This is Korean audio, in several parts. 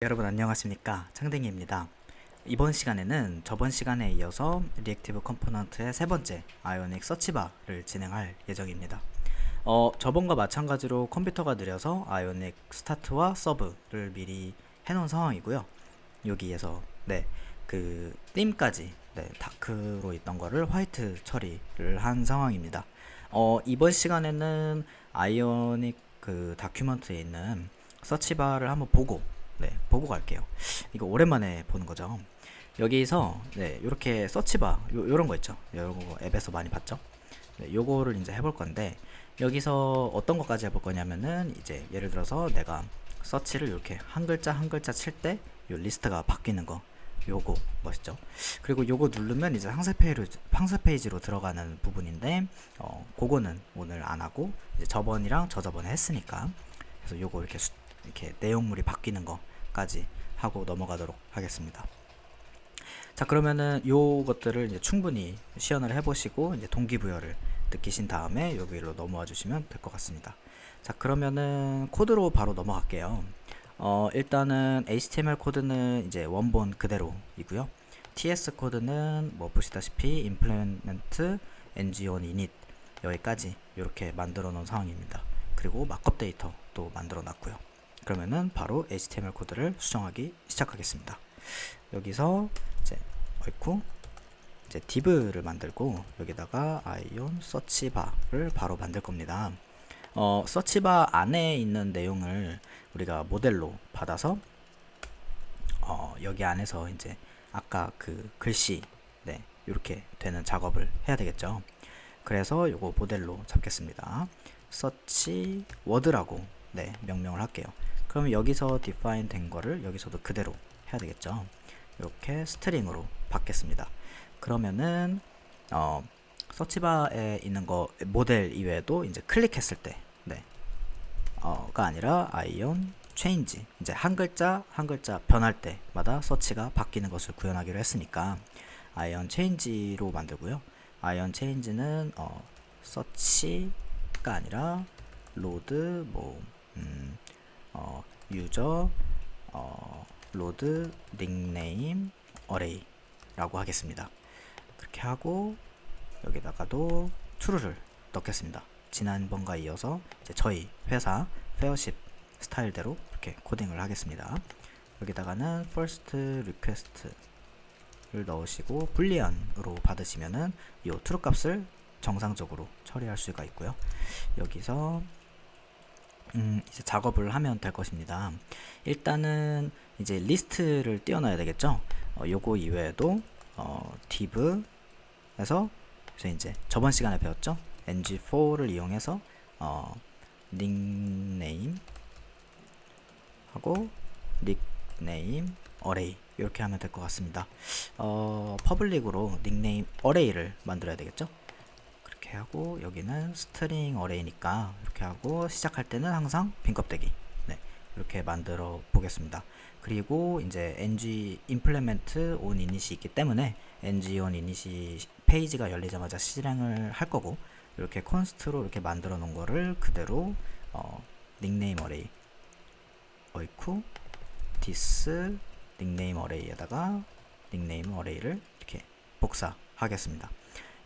여러분 안녕하십니까? 창댕이입니다. 이번 시간에는 저번 시간에 이어서 리액티브 컴포넌트의 세 번째 아이오닉 서치바를 진행할 예정입니다. 어, 저번과 마찬가지로 컴퓨터가 느려서 아이오닉 스타트와 서브를 미리 해놓은 상황이고요. 여기에서 네 그 띠임까지 네, 다크로 있던 거를 화이트 처리를 한 상황입니다. 어, 이번 시간에는 아이오닉 그 다큐먼트에 있는 서치바를 한번 보고 네, 보고 갈게요. 이거 오랜만에 보는 거죠. 여기서 네, 이렇게 서치바 요, 요런 거 있죠. 요런 거 앱에서 많이 봤죠. 네, 요거를 이제 해볼 건데 여기서 어떤 것까지 해볼 거냐면은 이제 예를 들어서 내가 서치를 이렇게 한 글자 한 글자 칠 때 요 리스트가 바뀌는 거 요거 멋있죠. 그리고 요거 누르면 이제 상세 페이지로 상세 페이지로 들어가는 부분인데 어 그거는 오늘 안 하고 이제 저번이랑 저저번에 했으니까 그래서 요거 이렇게 수, 이렇게 내용물이 바뀌는 거 까지 하고 넘어가도록 하겠습니다. 자 그러면은 요것들을 이제 충분히 시연을 해보시고 이제 동기부여를 느끼신 다음에 여기로 넘어와 주시면 될 것 같습니다. 자 그러면은 코드로 바로 넘어갈게요. 어 일단은 HTML 코드는 이제 원본 그대로이고요. TS 코드는 뭐 보시다시피 implement ng-on init 여기까지 이렇게 만들어 놓은 상황입니다. 그리고 마크업 데이터도 만들어 놨고요. 그러면은 바로 HTML 코드를 수정하기 시작하겠습니다. 여기서 이제 어이쿠 이제 div를 만들고 여기다가 ion 서치바를 바로 만들 겁니다. 어, 서치바 안에 있는 내용을 우리가 모델로 받아서 어, 여기 안에서 이제 아까 그 글씨 네, 이렇게 되는 작업을 해야 되겠죠. 그래서 요거 모델로 잡겠습니다. 서치 워드라고 네, 명명을 할게요. 그럼 여기서 define 된 거를 여기서도 그대로 해야 되겠죠. 이렇게 스트링으로 받겠습니다. 그러면은 어, 서치바에 있는 거 모델 이외에도 이제 클릭했을 때 네. 어가 아니라 ion change 이제 한 글자 한 글자 변할 때마다 서치가 바뀌는 것을 구현하기로 했으니까 ion change로 만들고요. ion change는 어, 서치가 아니라 로드 뭐 음, 어, 유저 어, 로드 닉네임 어레이라고 하겠습니다. 그렇게 하고 여기다가도 true를 넣겠습니다. 지난번과 이어서 저희 회사 페어십 스타일대로 이렇게 코딩을 하겠습니다. 여기다가는 first request를 넣으시고 불리언으로 받으시면은 이 true 값을 정상적으로 처리할 수가 있고요. 여기서 음, 이제 작업을 하면 될 것입니다. 일단은 이제 리스트를 띄워놔야 되겠죠. 어, 요거 이외에도 어, div에서 그래서 이제 저번 시간에 배웠죠. ng4를 이용해서 어, 닉네임 하고 닉네임 어레이 이렇게 하면 될 것 같습니다. 어, 퍼블릭으로 닉네임 어레이를 만들어야 되겠죠. 이렇게 하고 여기는 스트링 어레이니까 이렇게 하고 시작할 때는 항상 빈 껍데기 네, 이렇게 만들어 보겠습니다. 그리고 이제 ng implement on init이 있기 때문에 ng on init이 페이지가 열리자마자 실행을 할 거고 이렇게 const로 이렇게 만들어 놓은 거를 그대로 어, 닉네임 어레이 어이쿠 this 닉네임 어레이에다가 닉네임 어레이를 이렇게 복사하겠습니다.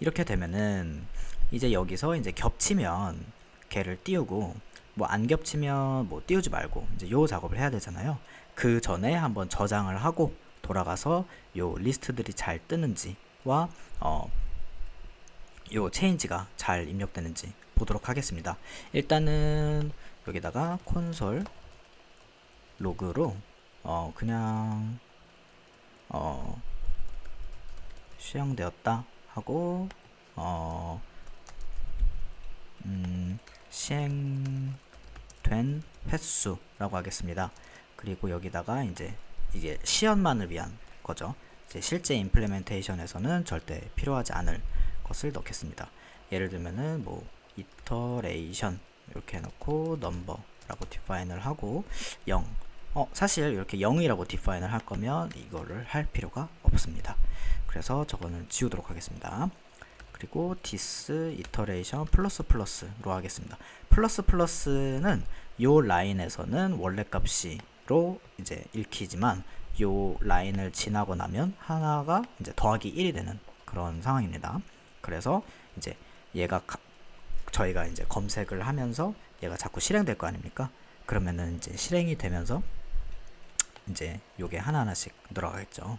이렇게 되면은 이제 여기서 이제 겹치면 걔를 띄우고 뭐 안 겹치면 뭐 띄우지 말고 이제 요 작업을 해야 되잖아요. 그 전에 한번 저장을 하고 돌아가서 요 리스트들이 잘 뜨는지와 어, 요 체인지가 잘 입력되는지 보도록 하겠습니다. 일단은 여기다가 콘솔 로그로 어 그냥 어 수행되었다 하고 어 음, 시행된 횟수라고 하겠습니다. 그리고 여기다가 이제 이게 시연만을 위한 거죠. 실제 임플레멘테이션에서는 절대 필요하지 않을 것을 넣겠습니다. 예를 들면은 뭐 이터레이션 이렇게 해놓고 넘버라고 디파인을 하고 0. 어 사실 이렇게 0이라고 디파인을 할 거면 이거를 할 필요가 없습니다. 그래서 저거는 지우도록 하겠습니다. 그리고 this iteration 플러스 플러스로 하겠습니다. 플러스 플러스는 요 라인에서는 원래 값이 1로 이제 읽히지만 요 라인을 지나고 나면 하나가 이제 더하기 1이 되는 그런 상황입니다. 그래서 이제 얘가 가- 저희가 이제 검색을 하면서 얘가 자꾸 실행될 거 아닙니까? 그러면은 이제 실행이 되면서 이제 요게 하나하나씩 늘어가겠죠.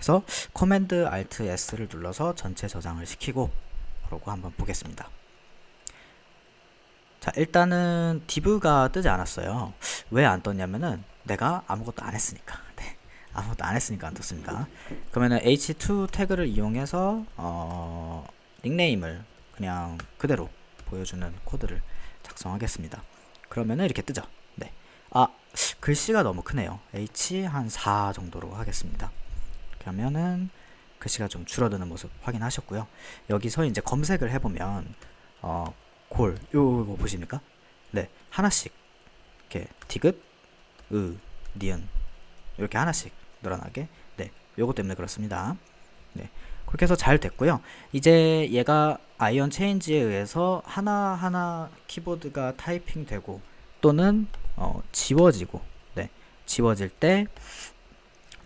그래서 커맨드 Alt S를 눌러서 전체 저장을 시키고 그러고 한번 보겠습니다. 자, 일단은 div가 뜨지 않았어요. 왜 안 떴냐면은 내가 아무것도 안 했으니까. 네. 아무것도 안 했으니까 안 떴습니다. 그러면은 h2 태그를 이용해서 어, 닉네임을 그냥 그대로 보여주는 코드를 작성하겠습니다. 그러면은 이렇게 뜨죠. 네. 아, 글씨가 너무 크네요. h 한 4 정도로 하겠습니다. 그러면은 글씨가 좀 줄어드는 모습 확인하셨고요. 여기서 이제 검색을 해보면 어, 골 요거 보십니까? 네 하나씩 이렇게 디귿, 으, 니은 이렇게 하나씩 늘어나게 네 요거 때문에 그렇습니다. 네 그렇게 해서 잘 됐고요. 이제 얘가 아이언 체인지에 의해서 하나 하나 키보드가 타이핑되고 또는 어, 지워지고 네 지워질 때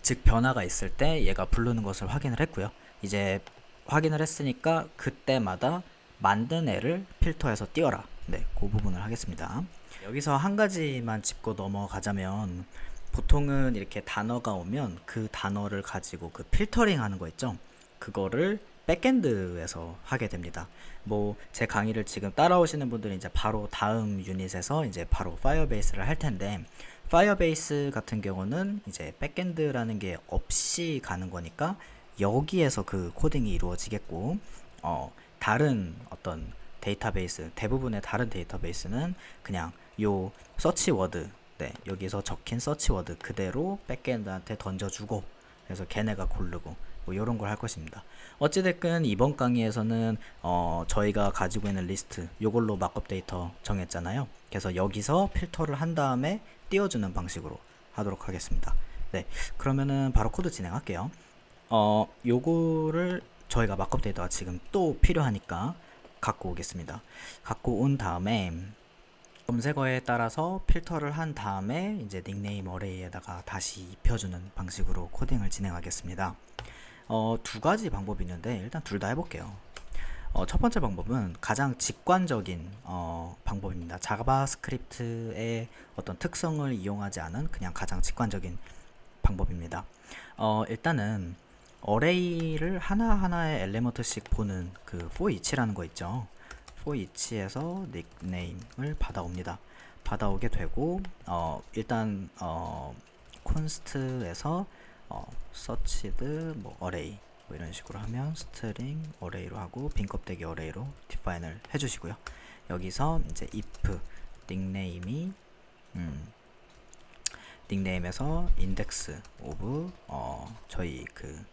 즉 변화가 있을 때 얘가 부르는 것을 확인을 했고요. 이제 확인을 했으니까 그때마다 만든 애를 필터해서 띄워라. 네, 그 부분을 하겠습니다. 여기서 한 가지만 짚고 넘어가자면 보통은 이렇게 단어가 오면 그 단어를 가지고 그 필터링 하는 거 있죠? 그거를 백엔드에서 하게 됩니다. 뭐 제 강의를 지금 따라오시는 분들은 이제 바로 다음 유닛에서 이제 바로 파이어베이스를 할 텐데 파이어베이스 같은 경우는 이제 백엔드라는 게 없이 가는 거니까 여기에서 그 코딩이 이루어지겠고 어 다른 어떤 데이터베이스 대부분의 다른 데이터베이스는 그냥 요 서치 워드 네 여기서 적힌 서치 워드 그대로 백엔드한테 던져주고 그래서 걔네가 고르고 뭐 이런 걸 할 것입니다. 어찌됐든 이번 강의에서는 어 저희가 가지고 있는 리스트 요걸로 마크업 데이터 정했잖아요. 그래서 여기서 필터를 한 다음에 띄워주는 방식으로 하도록 하겠습니다. 네 그러면은 바로 코드 진행할게요. 어 요거를 저희가 마크업 데이터가 지금 또 필요하니까 갖고 오겠습니다. 갖고 온 다음에 검색어에 따라서 필터를 한 다음에 이제 닉네임 어레이에다가 다시 입혀주는 방식으로 코딩을 진행하겠습니다. 어, 두 가지 방법이 있는데 일단 둘 다 해볼게요. 어, 첫 번째 방법은 가장 직관적인 어, 방법입니다. 자바스크립트의 어떤 특성을 이용하지 않은 그냥 가장 직관적인 방법입니다. 어, 일단은 어레이를 하나하나의 엘리먼트씩 보는 그 for each라는 거 있죠. for each에서 닉네임을 받아옵니다. 받아오게 되고 어, 일단 어, 콘스트 어, searched 뭐 array 뭐 이런 식으로 하면 string array로 하고 빈 껍데기 array로 define을 해주시고요. 여기서 이제 if 닉네임이 음, 닉네임에서 index of 어, 저희 그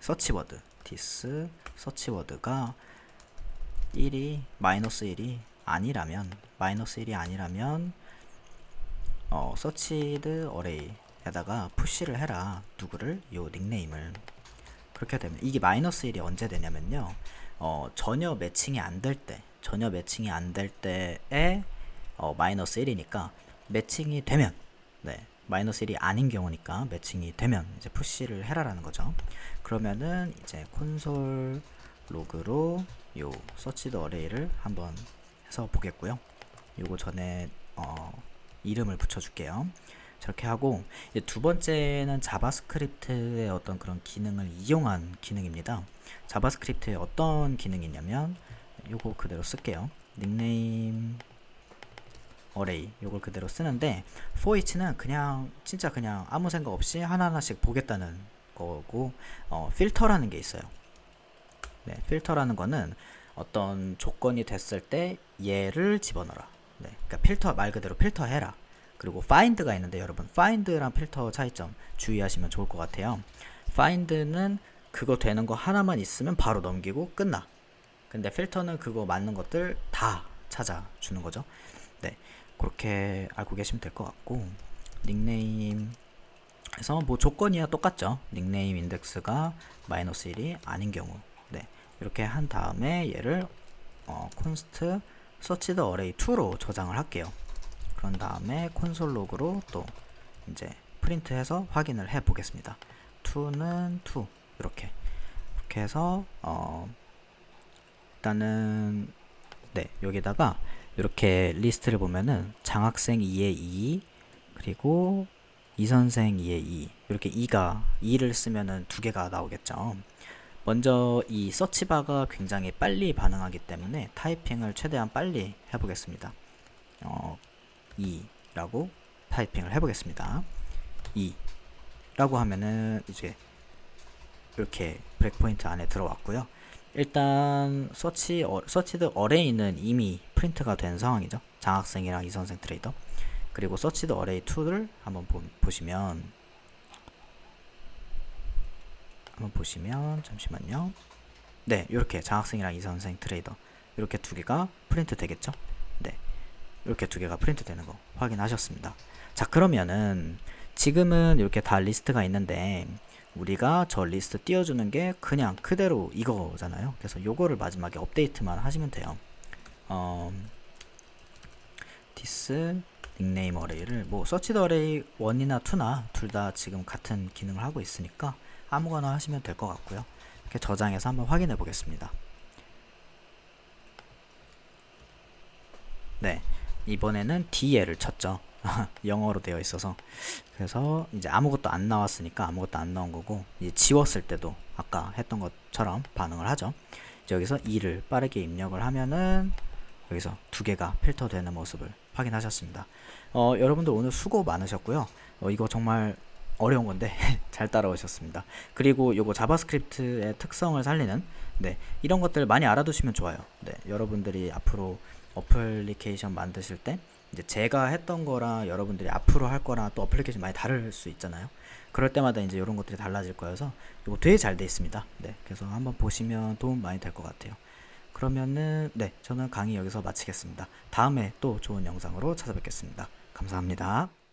서치워드 this 서치워드가 1이 마이너스 1이 아니라면 마이너스 1이 아니라면 어 서치드 어레이 에다가 푸시를 해라 누구를 요 닉네임을 그렇게 되면 이게 마이너스 1이 언제 되냐면요 어 전혀 매칭이 안 될 때 전혀 매칭이 안 될 때에 어 마이너스 1이니까 매칭이 되면 네 마이너스 1이 아닌 경우니까 매칭이 되면 이제 푸시를 해라라는 거죠. 그러면은 이제 콘솔 로그로 요 서치드 어레이를 한번 해서 보겠고요. 요거 전에 어 이름을 붙여줄게요. 저렇게 하고 두 번째는 자바스크립트의 어떤 그런 기능을 이용한 기능입니다. 자바스크립트에 어떤 기능이 있냐면 요거 그대로 쓸게요. 닉네임 어레이 요걸 그대로 쓰는데 for each는 그냥 진짜 그냥 아무 생각 없이 하나하나씩 보겠다는 거고 어, 필터라는 게 있어요. 네, 필터라는 거는 어떤 조건이 됐을 때 얘를 집어넣어라. 네, 그러니까 필터 말 그대로 필터해라. 그리고 find가 있는데 여러분 find랑 필터 차이점 주의하시면 좋을 것 같아요. find는 그거 되는 거 하나만 있으면 바로 넘기고 끝나. 근데 필터는 그거 맞는 것들 다 찾아주는 거죠. 네, 그렇게 알고 계시면 될 것 같고 닉네임 그래서 뭐 조건이야 똑같죠. 닉네임 인덱스가 마이너스 1이 아닌 경우. 네. 이렇게 한 다음에 얘를 어, const searched array 2로 저장을 할게요. 그런 다음에 콘솔 로그로 또 이제 프린트해서 확인을 해 보겠습니다. to는 to 이렇게 이렇게 해서 어 일단은 네 여기다가 이렇게 리스트를 보면은 장학생 2의 2 그리고 이선생 2의 2 이렇게 2가 2를 쓰면은 두 개가 나오겠죠. 먼저 이 서치바가 굉장히 빨리 반응하기 때문에 타이핑을 최대한 빨리 해보겠습니다. 어, 2라고 타이핑을 해보겠습니다. 2라고 하면은 이제 이렇게 브레이크포인트 안에 들어왔고요. 일단 서치 어, 서치드 어레이는 이미 프린트가 된 상황이죠. 장학생이랑 이선생 트레이더. 그리고 서치드 어레이 2를 한번 보, 보시면 한번 보시면 잠시만요. 네, 이렇게 장학생이랑 이선생 트레이더 이렇게 두 개가 프린트 되겠죠? 네, 이렇게 두 개가 프린트 되는 거 확인하셨습니다. 자, 그러면은 지금은 이렇게 다 리스트가 있는데 우리가 저 리스트 띄워주는 게 그냥 그대로 이거잖아요. 그래서 요거를 마지막에 업데이트만 하시면 돼요. 어, 디스 닉네임 어레이를 뭐 서치드 어레이 1이나 2나 둘 다 지금 같은 기능을 하고 있으니까 아무거나 하시면 될 것 같고요. 이렇게 저장해서 한번 확인해 보겠습니다. 네, 이번에는 DL을 쳤죠. 영어로 되어 있어서 그래서 이제 아무것도 안 나왔으니까 아무것도 안 나온 거고 이제 지웠을 때도 아까 했던 것처럼 반응을 하죠. 여기서 2를 빠르게 입력을 하면은 여기서 두 개가 필터되는 모습을 확인하셨습니다. 어, 여러분들 오늘 수고 많으셨고요. 어, 이거 정말 어려운 건데 잘 따라오셨습니다. 그리고 요거 자바스크립트의 특성을 살리는 네, 이런 것들 많이 알아두시면 좋아요. 네, 여러분들이 앞으로 어플리케이션 만드실 때 이제 제가 했던 거랑 여러분들이 앞으로 할 거랑 또 어플리케이션 많이 다를 수 있잖아요. 그럴 때마다 이제 이런 것들이 달라질 거여서 이거 되게 잘 돼 있습니다. 네, 그래서 한번 보시면 도움 많이 될 것 같아요. 그러면은 네, 저는 강의 여기서 마치겠습니다. 다음에 또 좋은 영상으로 찾아뵙겠습니다. 감사합니다.